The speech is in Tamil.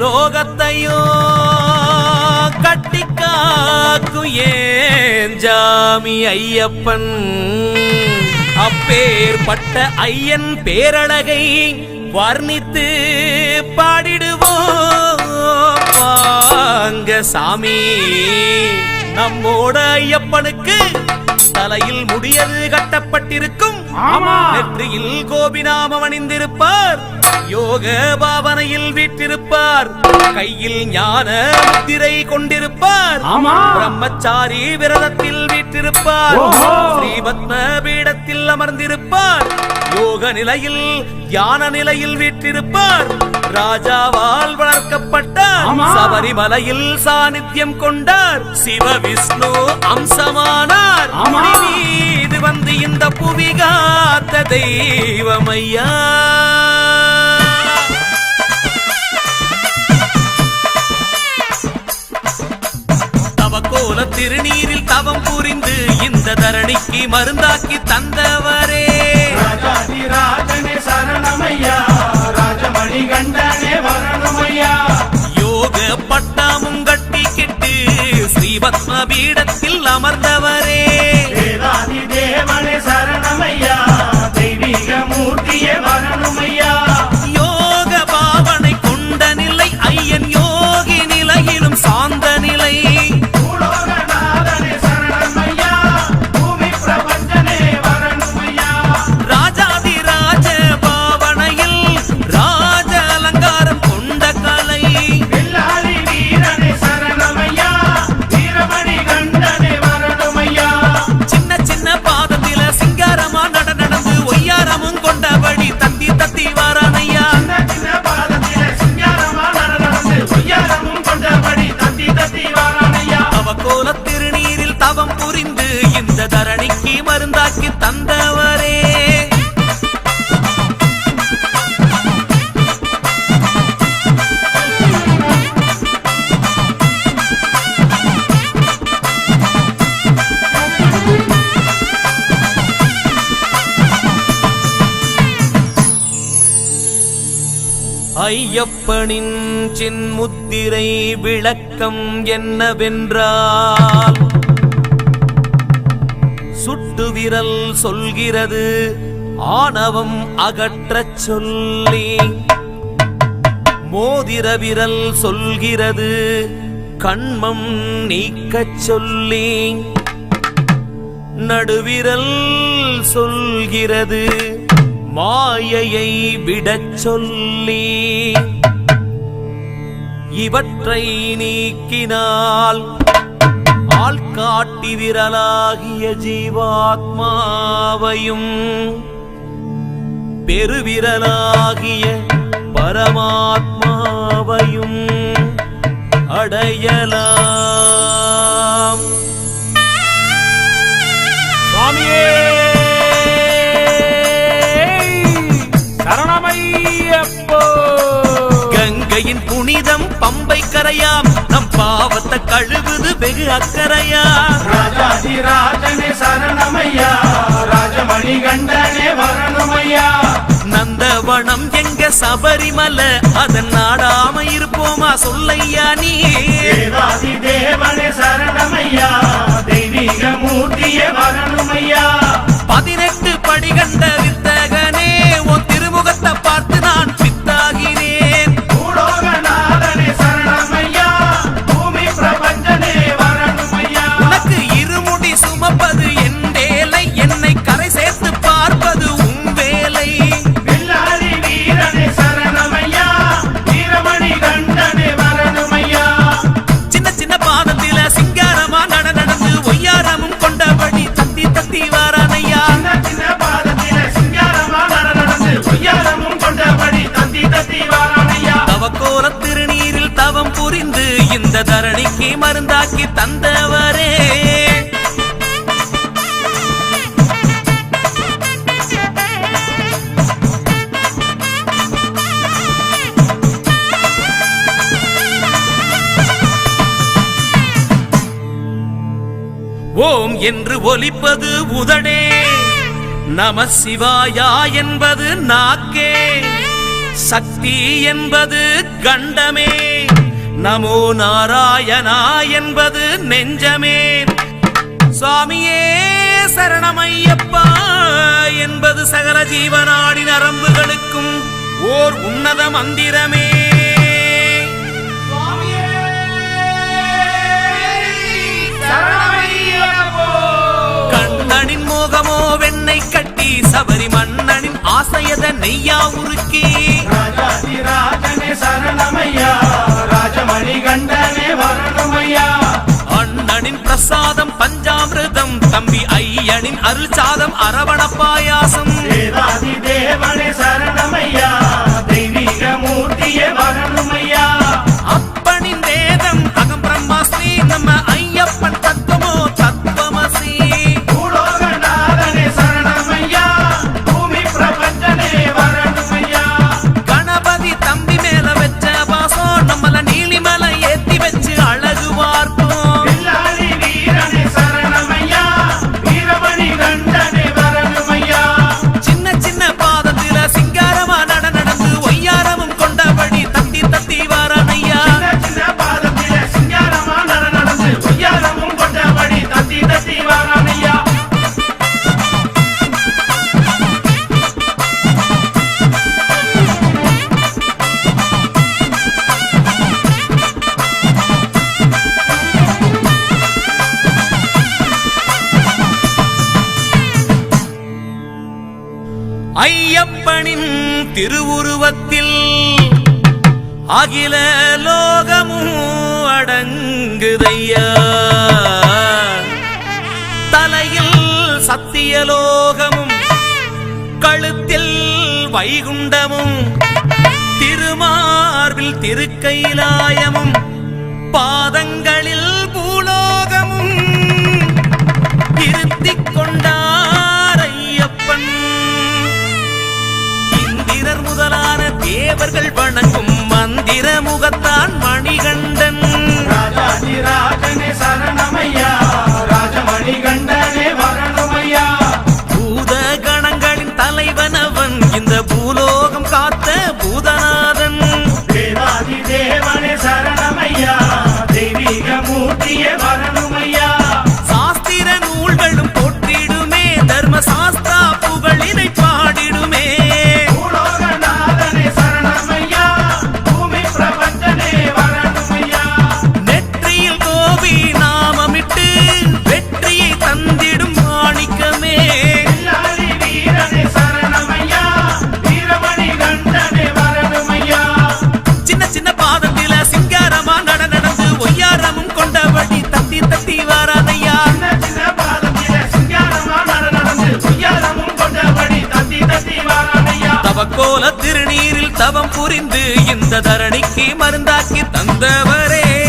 உன்னையோ கட்டிக்காக்கும் ஏன் ஜாமி ஐயப்பன்? அப்பேற்பட்ட ஐயன் பேரழகை வர்ணித்து பாடிடுவோம். வாங்க சாமி நம்மோட ஐயப்பனுக்கு தலையில் முடியது கட்டப்பட்டிருக்கும். நெற்றியில் கோபிநாமம் அணிந்திருப்பார். யோக பாவனையில் வீற்றிருப்பார். கையில் ஞான முத்திரை கொண்டிருப்பார். பிரம்மச்சாரி விரதத்தில் வீற்றிருப்பார். ஸ்ரீபத்ம பீடத்தில் அமர்ந்திருப்பார். யோக நிலையில் யான நிலையில் வீற்றிருப்பார். ராஜாவால் வளர்க்கப்பட்டார். சபரிமலையில் சாநித்தியம் கொண்டார். சிவ விஷ்ணு அம்சமானார் மீது வந்து இந்த புவி காத்த தெய்வமையா. தவக்கோல திருநீரில் தவம் புரிந்து இந்த தரணிக்கு மருந்தாக்கி தந்தவரே. பீடத்தில் அமர்ந்தவர். இந்த தரணிக்கு மருந்தாக்கி தந்தவரே. ஐயப்பனின் சின்முத்திரை விளக்கம் என்னவென்றால் சுட்டு விரல் சொல்கிறது ஆணவம் அகற்றச் சொல்லி. மோதிர விரல் சொல்கிறது கண்மம் நீக்கச் சொல்லி. நடுவிரல் சொல்கிறது மாயையை விடச் சொல்லி. இவற்றை நீக்கினால் காட்டி விரலாகிய ஜீவாத்மாவையும் பெருவிரலாகிய பரமாத்மாவையும் அடையலாம். சுவாமியே! சரணமையப்போ கங்கையின் புனிதம் பம்பை கரையாம் நம் பாவத்தை கழுவுது வெகு அக்கறையா. ராஜாதி ராஜனே சரணமையா. ராஜமணி கண்டனே வரணுமையா. நந்தவனம் எங்க சபரிமலை அதன் நாடாம இருப்போமா சொல்லையா நீ? தேவனே சரணமையா. தெய்வீக மூர்த்தியே வரணுமையா. விருந்தாக்கி தந்தவரே. ஓம் என்று ஒலிப்பது உதடே. நம சிவாயா என்பது நாக்கே. சக்தி என்பது கண்டமே. நமோ நாராயணா என்பது நெஞ்சமே. சுவாமியே சரணமையப்பா என்பது சகல ஜீவனாடி நரம்புகளுக்கும் ஓர் உன்னத மந்திரமே. கண்ணனின் மோகமோ வெண்ணை கட்டி சபரி மன்னனின் ஆசையத நெய்யா உருக்கி. ராஜாதிராஜனே சரணமையா. அண்ணனின் பிரசாதம் பஞ்சாமிரதம். தம்பி ஐயனின் அருள் சாதம் அரவண பாயாசம். தேவாதி தேவனே சரணமையா தெய்வீக மூர்த்தியே வரணும் ஐயப்பனின் திருவுருவத்தில் அகில லோகமும் அடங்குதையா? தலையில் சத்தியலோகமும் கழுத்தில் வைகுண்டமும் திருமார்பில் திருக்கைலாயமும் பாதங்களில் பூலோகமும் இருத்திக் கொண்டார் தேவர்கள் வணங்கும் மந்திர முகத்தான் மணிகண்டன் ராஜாதிராஜனே சரணமையா தவம் புரிந்து இந்த தரணிக்கு மருந்தாக்கி தந்தவரே.